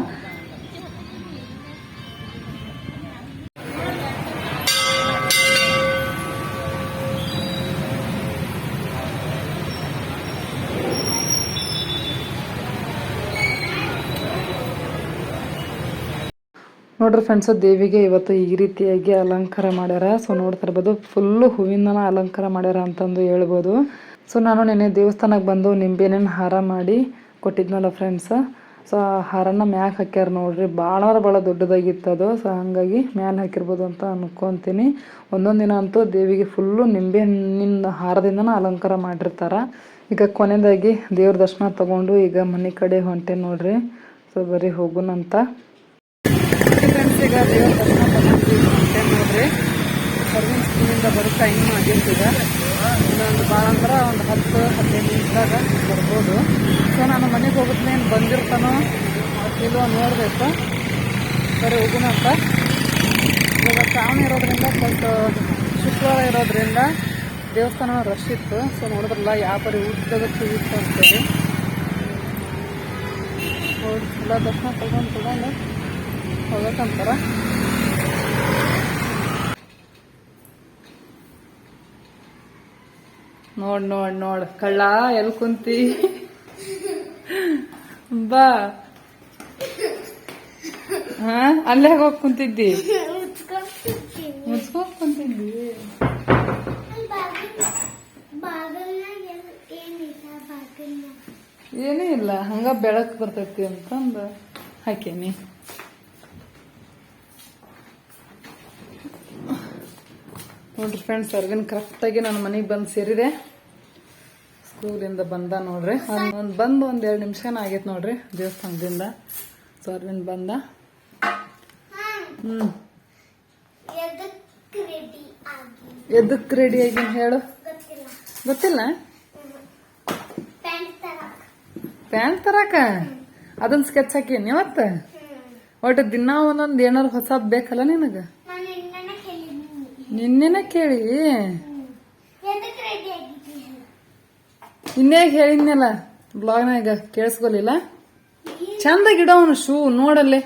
Speaker 1: ನೋಡ್ರಿ ಫ್ರೆಂಡ್ಸ್ ದೇವಿಗೆ ಇವತ್ತು ಈ ರೀತಿಯಾಗಿ ಅಲಂಕಾರ ಮಾಡ್ಯಾರ. ಸೊ ನೋಡ್ತಾ ಇರ್ಬೋದು ಫುಲ್ಲು ಹೂವಿನ ಅಲಂಕಾರ ಮಾಡ್ಯಾರ ಅಂತಂದು ಹೇಳ್ಬೋದು. ಸೊ ನಾನು ನಿನ್ನೆ ದೇವಸ್ಥಾನಕ್ಕೆ ಬಂದು ನಿಂಬೆನೇನು ಹಾರ ಮಾಡಿ ಕೊಟ್ಟಿದ್ನಲ್ಲ ಫ್ರೆಂಡ್ಸ್ ಸೊ ಆ ಹಾರನ ಮ್ಯಾಲ ಹಾಕ್ಯಾರ ನೋಡ್ರಿ ಭಾಳ ಭಾಳ ದೊಡ್ಡದಾಗಿತ್ತು ಅದು. ಸೊ ಹಾಗಾಗಿ ಮ್ಯಾಲ ಹಾಕಿರ್ಬೋದು ಅಂತ ಅನ್ಕೊಂತೀನಿ. ಒಂದೊಂದು ದಿನ ಅಂತೂ ದೇವಿಗೆ ಫುಲ್ಲು ನಿಂಬೆಹಣ್ಣಿನ ಹಾರದಿಂದನೂ ಅಲಂಕಾರ ಮಾಡಿರ್ತಾರೆ. ಈಗ ಕೊನೆಯದಾಗಿ ದೇವ್ರ ದರ್ಶನ ತಗೊಂಡು ಈಗ ಮನೆ ಕಡೆ ಹೊಂಟೆ ನೋಡ್ರಿ. ಸೊ ಬರೀ ಹೋಗೋಣಂತ ಫ್ರೆಂಡ್ಸ್ ಈಗ ದೇವರ ದರ್ಶನ ಹೊಂಟೆ ನೋಡ್ರಿ ಸರ್ವಿಂಗ್ ಸ್ಕೂಲಿಂದ ಬರೋ ಟೈಮ್ ಆಗಿರ್ತದ ಇನ್ನೊಂದು ಭಾಳ ಅಂದ್ರೆ ಒಂದು ಹತ್ತು ಹದಿನೈದು ನಿಮಿಷದಾಗ ಬರ್ಬೋದು ಸೊ ನಾನು ಮನೆಗೆ ಹೋಗುತ್ತೇನೆ ಬಂದಿರ್ತಾನೋ ಇಲ್ಲೋ ನೋಡಬೇಕು ಸರಿ ಹೋಗೋಣ ಅಂತ ಇವಾಗ ಶ್ರಾವಣ ಇರೋದ್ರಿಂದ ಸ್ವಲ್ಪ ಶುಕ್ರವಾರ ಇರೋದ್ರಿಂದ ದೇವಸ್ಥಾನ ರಶ್ ಇತ್ತು ಸೊ ನೋಡಿದ್ರಲ್ಲ ಯಾವ ಪರಿ ಉದ್ದದ ಕ್ಯೂ ಇತ್ತು ಅಂತೇಳಿ ಎಲ್ಲ ದರ್ಶನ ತಗೊಂಡು ತಗೊಂಡು ಮಾಡ್ಬೇಕಂತಾರ ನೋಡ್ ನೋಡ್ ನೋಡ್. ಕಳ್ಳ, ಎಲ್ ಕುಂತಿ? ಬಾ. ಹಾ? ಅಲ್ಲೇ ಹೋಗಿ ಕುಂತಿದ್ದಿ? ಮುಚ್ಕೊಂಡ್ ಕುಂತಿದ್ದಿ? ಏನೂ ಇಲ್ಲ. ಹಂಗ ಬೆಳಕ್ ಬರ್ತೈತಿ ಅಂತಂದ. ಹಾಕೇನಿ. ನೋಡ್ರಿ ಫ್ರೆಂಡ್ಸ್ ಅರ್ವಿನ್ ಕರೆಕ್ಟಾಗಿ ನಾನು ಮನೆಗೆ ಬಂದು ಸೇರಿದೆ. ಸ್ಕೂಲಿಂದ ಬಂದ ನೋಡ್ರಿ. ಒಂದು ಬಂದು ಒಂದು ಎರಡು ನಿಮಿಷನ ಆಗೈತೆ ನೋಡ್ರಿ ದೇವಸ್ಥಾನದಿಂದ. ಸೊ ಬಂದ? ಹ್ಞೂ ಎದಕ್ಕೆ ರೆಡಿ ಆಗಿ ಹೇಳು? ಗೊತ್ತಿಲ್ಲ? ಪ್ಯಾಂಟ್ ತರಾಕ? ಅದನ್ನ ಸ್ಕೆಚ್ ಹಾಕಿ ಇವತ್ತು? ಒಟ್ಟು ದಿನ ಒಂದೊಂದು ಏನಾರು ಹೊಸ ಬೇಕಲ್ಲ ನಿನಗ? ನಿನ್ನೆನ ಕೇಳಿ? ಇನ್ನೇ ಹೇಳಿದ್ನಲ್ಲ ಬ್ಲಾಗ್ನಾಗ ಕೇಳಿಸ್ಕೊಲಿಲ್ಲ? ಚಂದಾಗಿ ಅವನು ಶೂ ನೋಡಲ್ಲೇ.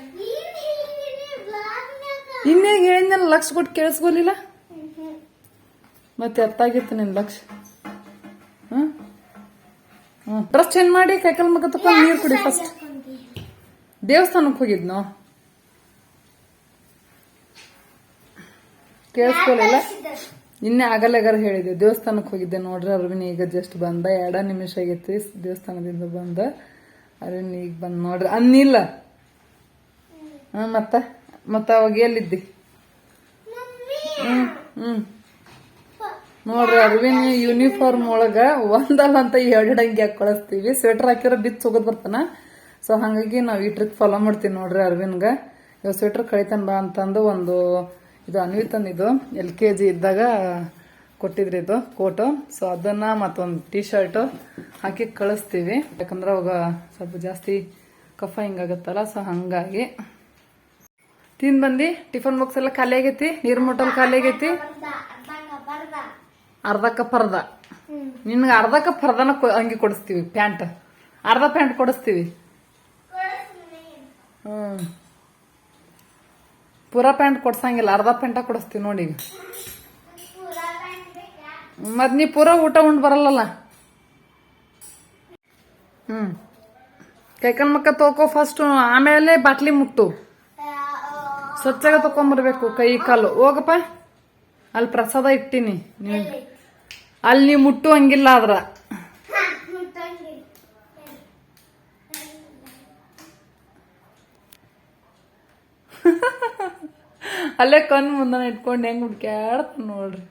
Speaker 1: ಇನ್ನೇ ಹೇಳಿದ್ನಲ್ಲ ಲಕ್ಷ ಕೊಟ್ಟು ಕೇಳಿಸ್ಕೊಲಿಲ್ಲ? ಮತ್ತೆ ಅತ್ತಾಗಿತ್ತು ನಿನ್ ಲಕ್ಷ. ಹ್ಮ್ ಹ್ಮ್ ಡ್ರೆಸ್ ಚೇಂಜ್ ಮಾಡಿ ಕೈಕಲ್ ಮಗ ತಪ್ಪ ನೀರು ಕುಡಿ ಫಸ್ಟ್ ದೇವಸ್ಥಾನಕ್ಕೆ ಹೋಗಿದ್ನೋ? ಕೇಳಿಸ್ಕೊಲಿಲ್ಲ ನಿನ್ನೆ ಆಗಲೆಗಾರ ಹೇಳಿದೆ. ದೇವಸ್ಥಾನಕ್ಕೆ ಹೋಗಿದ್ದೆ ನೋಡ್ರಿ ಅರವಿನ ಈಗ ಜಸ್ಟ್ ಬಂದ. ಎರಡ ನಿಮಿಷ ಆಗೈತಿ ದೇವಸ್ಥಾನದಿಂದ ಬಂದ. ಅರವಿನ ಈಗ ಬಂದ್ ನೋಡ್ರಿ. ಅನ್ನಿಲ್ಲ. ಹಾ ಮತ್ತ? ಮತ್ತ ಅವಾಗ ಎಲ್ಲಿದ್ದಿ? ಹ್ಮ್ ಹ್ಮ್. ನೋಡ್ರಿ ಅರವಿನ ಯೂನಿಫಾರ್ಮ್ ಒಳಗ ಒಂದಲ್ಲ ಅಂತ ಎರಡು ಅಂಗಿ ಹಾಕಿ ಕಳಿಸ್ತೀವಿ. ಸ್ವೆಟರ್ ಹಾಕಿರೋ ಬಿಚ್ಚ ಹೋಗೋದ್ ಬರ್ತಾನ. ಸೊ ಹಂಗಾಗಿ ನಾವು ಈ ಟ್ರಿಕ್ ಫಾಲೋ ಮಾಡ್ತೀವಿ ನೋಡ್ರಿ ಅರವಿನ್ಗ ಇವಾಗ ಸ್ವೆಟರ್ ಕಳಿತಾನ ಬಾ ಅಂತಂದು ಒಂದು ಇದು ಅನ್ವಿತನ್ ಇದು. ಎಲ್ ಕೆ ಜಿ ಇದ್ದಾಗ ಕೊಟ್ಟಿದ್ರಿ ಇದು ಕೋಟು ಸೊ ಅದನ್ನ ಮತ್ತೊಂದು ಟೀ ಶರ್ಟ್ ಹಾಕಿ ಕಳಿಸ್ತೀವಿ. ಯಾಕಂದ್ರೆ ಅವಾಗ ಸ್ವಲ್ಪ ಜಾಸ್ತಿ ಕಫ ಹಿಂಗಾಗತ್ತಲ್ಲ ಸೊ ಹಂಗಾಗಿ. ತಿಂದ್ ಬಂದಿ, ಟಿಫನ್ ಬಾಕ್ಸ್ ಎಲ್ಲ ಖಾಲಿ ಆಗೈತಿ, ನೀರ್ ಮೊಟಲ್ ಖಾಲಿ ಆಗೈತಿ? ಅರ್ಧ ಕಪ್ ಅರ್ಧ. ನಿನ್ಗೆ ಅರ್ಧ ಕಪ್ ಅರ್ಧನ ಅಂಗಿ ಕೊಡಿಸ್ತೀವಿ, ಪ್ಯಾಂಟ್. ಅರ್ಧ ಪ್ಯಾಂಟ್ ಕೊಡಿಸ್ತೀವಿ. ಹ್ಮ್. ಪೂರಾ ಪ್ಯಾಂಟ್ ಕೊಡ್ಸಂಗಿಲ್ಲ, ಅರ್ಧ ಪ್ಯಾಂಟ ಕೊಡಿಸ್ತೀವಿ ನೋಡಿ ಮತ್ ನೀ ಪೂರಾ ಊಟ ಉಂಡ್ ಬರಲ್ಲಲ್ಲ? ಹ್ಮ್. ಕೈಕನ್ ಮಕ್ಕ ತೋಕೋ ಫಸ್ಟ್ ಆಮೇಲೆ ಬಾಟ್ಲಿ ಮುಟ್ಟು. ಸ್ವಚ್ಛಾಗ ತಕೊಂಬರ್ಬೇಕು ಕೈ ಕಾಲು. ಹೋಗಪ್ಪ. ಅಲ್ಲಿ ಪ್ರಸಾದ ಇಟ್ಟಿನಿ ನೀವು. ಅಲ್ಲಿ ನೀವು ಮುಟ್ಟು ಹಂಗಿಲ್ಲ ಆದ್ರ. ಅಲ್ಲೇ ಕಣ್ ಮುಂದನ ಇಟ್ಕೊಂಡು ಹೆಂಗ್ ಹುಡ್ಕ್ಯಾಡ್ತ ನೋಡ್ರಿ.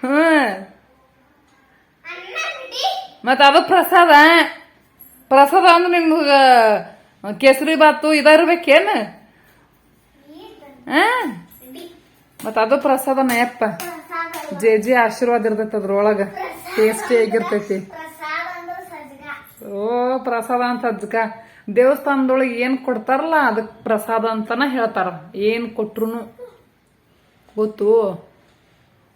Speaker 1: ಹ್ಮ್. ಮತ್ತ ಅದು ಪ್ರಸಾದ? ಪ್ರಸಾದ ಅಂದ್ರೆ ನಿಮ್ಗೆ ಕೇಸರಿ ಬಾತು ಇದ ಹಾಂ ಮತ್ತು ಅದು ಪ್ರಸಾದ ನಯಪ್ಪ ಜೆ ಜಿ ಆಶೀರ್ವಾದ ಇರ್ತೈತೆ ಅದ್ರೊಳಗೆ. ಟೇಸ್ಟಿ ಆಗಿರ್ತೈತಿ ಪ್ರಸಾದ ಅಂತ ಅಜ್ಜಕ ದೇವಸ್ಥಾನದೊಳಗೆ ಏನ್ ಕೊಡ್ತಾರಲ್ಲ ಅದಕ್ಕೆ ಪ್ರಸಾದ ಅಂತಾನ ಹೇಳ್ತಾರ. ಏನ್ ಕೊಟ್ರು ಗೊತ್ತು?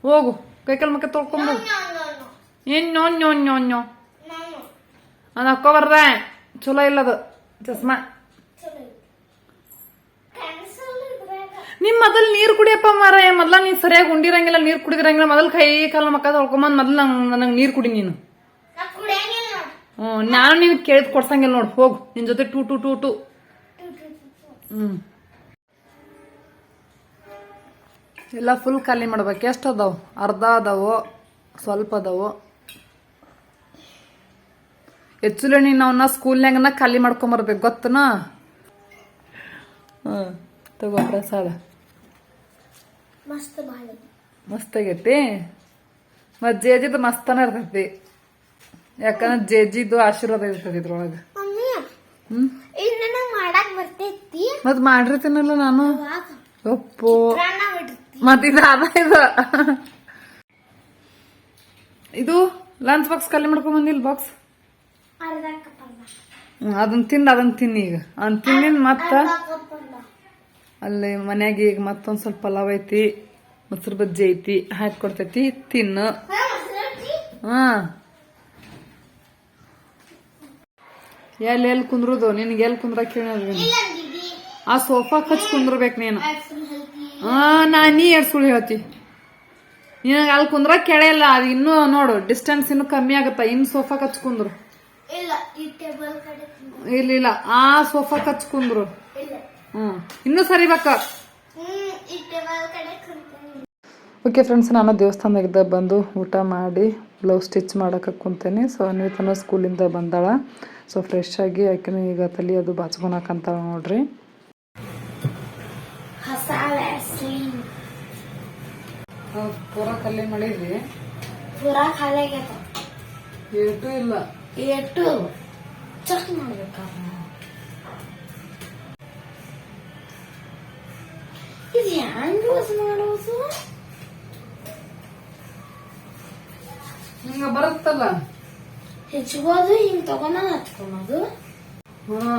Speaker 1: ಹೋಗು, ಕೈಕಲ್ ಮಕ್ಕ ತೊಳ್ಕೊಂಡು ಏನ್ ನೋ ನೋ ನೋ ನೋ? ಅದು ಬರ್ದ. ಚಲೋ ಚಸ್ಮಾ. ನಿಮ್ ಮೊದಲ್ ನೀರ್ ಕುಡಿಯಪ್ಪ ಮಾರ ಮೊದ್ಲ ನೀನ್ ಸರಿಯಾಗಿ ಉಂಡಿರಂಗಿಲ್ಲ, ನೀರು ಕುಡಿದಿರಂಗಿಲ್ಲ. ಮೊದಲ್ ಕೈ ಕಾಲ ಮಕ್ಕ ತೊಳ್ಕೊಂಬಂದ್ ಮೊದ್ಲು ನನಗೆ ನೀರು ಕುಡಿ ನೀನು. ನಾನು ನೀನು ಕೇಳಿದ್ ಕೊಡ್ಸಂಗಿಲ್ಲ ನೋಡ್ ಹೋಗು. ನಿನ್ ಜೊತೆ ಟೂ ಟು ಟೂ ಟು. ಹ್ಮ್. ಎಲ್ಲ ಫುಲ್ ಖಾಲಿ ಮಾಡ್ಬೇಕು. ಎಷ್ಟು ಅದಾವು? ಅರ್ಧ ಅದಾವು? ಸ್ವಲ್ಪ ಅದಾವು? ಹೆಚ್ಚುಲೆ ನೀನು ಅವನ್ನ ಸ್ಕೂಲ್ನಾಗನ ಖಾಲಿ ಮಾಡ್ಕೊಂಬರ್ಬೇಕು ಗೊತ್ತನ? ಹ್ಮ್ ತಗೋ ಪ್ರಸಾದ.
Speaker 2: ಮಸ್ತ್
Speaker 1: ಆಗೈತಿ? ಮತ್ ಜೇಜಿದು ಮಸ್ತನ ಇರ್ತೈತಿ. ಯಾಕಂದ್ರೆ ಜೇಜಿದ್ದು ಆಶೀರ್ವಾದ ಇರ್ತೈತಿ ಇದ್ರೊಳಗ. ಹ್ಮ್?
Speaker 2: ಮಾಡಕ್ ಬರ್ತೈತಿ.
Speaker 1: ಮತ್ ಮಾಡಿರ್ತೀನಲ್ಲ ನಾನು?
Speaker 2: ಉಪ್ಪು
Speaker 1: ಒಪ್ಪು ಮತ್ ಇದು ಅದ ಇದು. ಇದು ಲಂಚ್ ಬಾಕ್ಸ್ ಖಾಲಿ ಮಾಡ್ಕೊಂಡ್ ಬಂದಿಲ್ಲ ಬಾಕ್ಸ್ ಅದನ್ನ ತಿಂದ ಅದನ್ನ ತಿನ್ನಿ ಈಗ. ಅದನ್ನ ತಿನ್ನಿನ್ ಮತ್ತ? ಅಲ್ಲಿ ಮನ್ಯಾಗ ಈಗ ಮತ್ತೊಂದ್ ಸ್ವಲ್ಪ ಪಲಾವ್ ಐತಿ ಮೊಸರು ಬಜ್ಜಿ ಐತಿ ಹಾಕಿ ಕೊಡ್ತೈತಿ ತಿನ್ನು?
Speaker 2: ಹಾ.
Speaker 1: ಎಲ್ಲಿ ಎಲ್ಲಿ ಕುಂದ್ರದು? ನಿನ್ಗೆ ಎಲ್ಲಿ ಕುಂದ್ರ ಹೇಳಿ ಆ ಸೋಫಾ ಕಚ್ ಕುಂದ್ರಬೇಕು ನೀನು. ಹಾ ನಾ ನೀ ಎರಡು ಸುಳ್ಳು ಹೇಳ್ತಿ. ನಿನಗೆ ಅಲ್ಲಿ ಕುಂದ್ರ ಕೆಳೆಯಲ್ಲ ಅದು ಇನ್ನೂ ನೋಡು ಡಿಸ್ಟೆನ್ಸ್ ಇನ್ನು ಕಮ್ಮಿ ಆಗುತ್ತಾ. ಇನ್ನು ಸೋಫಾ ಕಚ್ ಕುಂದ್ರು.
Speaker 2: ಇಲ್ಲ.
Speaker 1: ಇಲ್ಲ ಆ ಸೋಫಾ ಕಚ್ ಕುಂದ್ರು. ಹ್ಮ್. ಇನ್ನೂ
Speaker 2: ಕಡೆ ಕುಂತೀನಿ.
Speaker 1: ಓಕೆ ಫ್ರೆಂಡ್ಸ್ ನಾನು ದೇವಸ್ಥಾನದಾಗ ಬಂದು ಊಟ ಮಾಡಿ ಬ್ಲೌಸ್ ಸ್ಟಿಚ್ ಮಾಡೋಕೆ ಕುಂತೇನೆ. ಸೊ ಅನ್ವಿತನ ಸ್ಕೂಲಿಂದ ಬಂದಾಳ. ಸೊ ಫ್ರೆಶ್ ಆಗಿ ಆಕೆನೂ ಈಗ ತಲೆ ಅದು ಬಾಚ್ಕೊಳಕಂತಾಳ ನೋಡ್ರಿ. ಪೂರ ಕಲ್ಲಿ ಮಾಡಿದ್ರಿ
Speaker 2: ಪೂರಾ ಖಾಲಿ
Speaker 1: ಏಟು ಇಲ್ಲ.
Speaker 2: ಎಷ್ಟು ಚೆಕ್ ಮಾಡ್ಬೇಕಾದ್ರೆ ಇದು ಹ್ಯಾಂಡ್ ಯೂಸ್ ಮಾಡೋದು?
Speaker 1: ಹಿಂಗ ಬರುತ್ತಲ್ಲ?
Speaker 2: ಹೆಚ್ಚಿಗೋದು ಹಿಂಗ್ ತಗೊಂಡ ಹಚ್ಕೊಳೋದು
Speaker 1: ಹಾ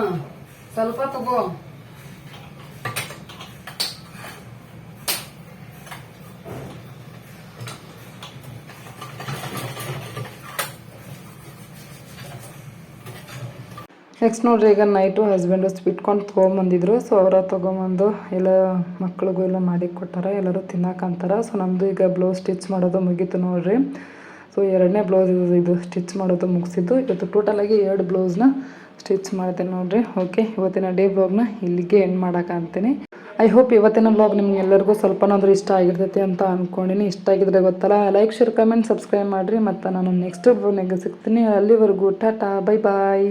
Speaker 1: ಸ್ವಲ್ಪ ತಗೋ. ನೆಕ್ಸ್ಟ್ ನೋಡ್ರಿ ಈಗ ನೈಟು ಹಸ್ಬೆಂಡು ಬಿಟ್ಕೊಂಡು ತೊಗೊಂಬಂದಿದ್ರು. ಸೊ ಅವರ ತೊಗೊಂಬಂದು ಎಲ್ಲ ಮಕ್ಳಿಗೂ ಎಲ್ಲ ಮಾಡಿ ಕೊಟ್ಟಾರ ಎಲ್ಲರೂ ತಿನ್ನಕಂತಾರ ಸೊ ನಮ್ಮದು ಈಗ ಬ್ಲೌಸ್ ಸ್ಟಿಚ್ ಮಾಡೋದು ಮುಗೀತು ನೋಡ್ರಿ. ಸೊ ಎರಡನೇ ಬ್ಲೌಸ್ ಇದು ಸ್ಟಿಚ್ ಮಾಡೋದು ಮುಗಿಸಿದ್ದು. ಇವತ್ತು ಟೋಟಲಾಗಿ ಎರಡು ಬ್ಲೌಸ್ನ ಸ್ಟಿಚ್ ಮಾಡ್ತೇನೆ ನೋಡ್ರಿ. ಓಕೆ ಇವತ್ತಿನ ಡೇ ಬ್ಲಾಗ್ನ ಇಲ್ಲಿಗೆ ಎಂಡ್ ಮಾಡಕ್ಕೆ ಐ ಹೋಪ್ ಇವತ್ತಿನ ಬ್ಲಾಗ್ ನಿಮ್ಗೆ ಎಲ್ಲರಿಗೂ ಸ್ವಲ್ಪನಾದ್ರೂ ಇಷ್ಟ ಆಗಿರ್ತೈತಿ ಅಂತ ಅಂದ್ಕೊಂಡಿನಿ ಇಷ್ಟ ಆಗಿದ್ರೆ ಗೊತ್ತಲ್ಲ ಲೈಕ್ ಶೇರ್ ಕಮೆಂಟ್ ಸಬ್ಸ್ಕ್ರೈಬ್ ಮಾಡಿರಿ. ಮತ್ತು ನಾನು ನೆಕ್ಸ್ಟ್ ಬ್ಲಾಗ್ನಾಗ ಸಿಗ್ತೀನಿ. ಅಲ್ಲಿವರೆಗೂ, ಟಾಟಾ ಬೈ ಬಾಯ್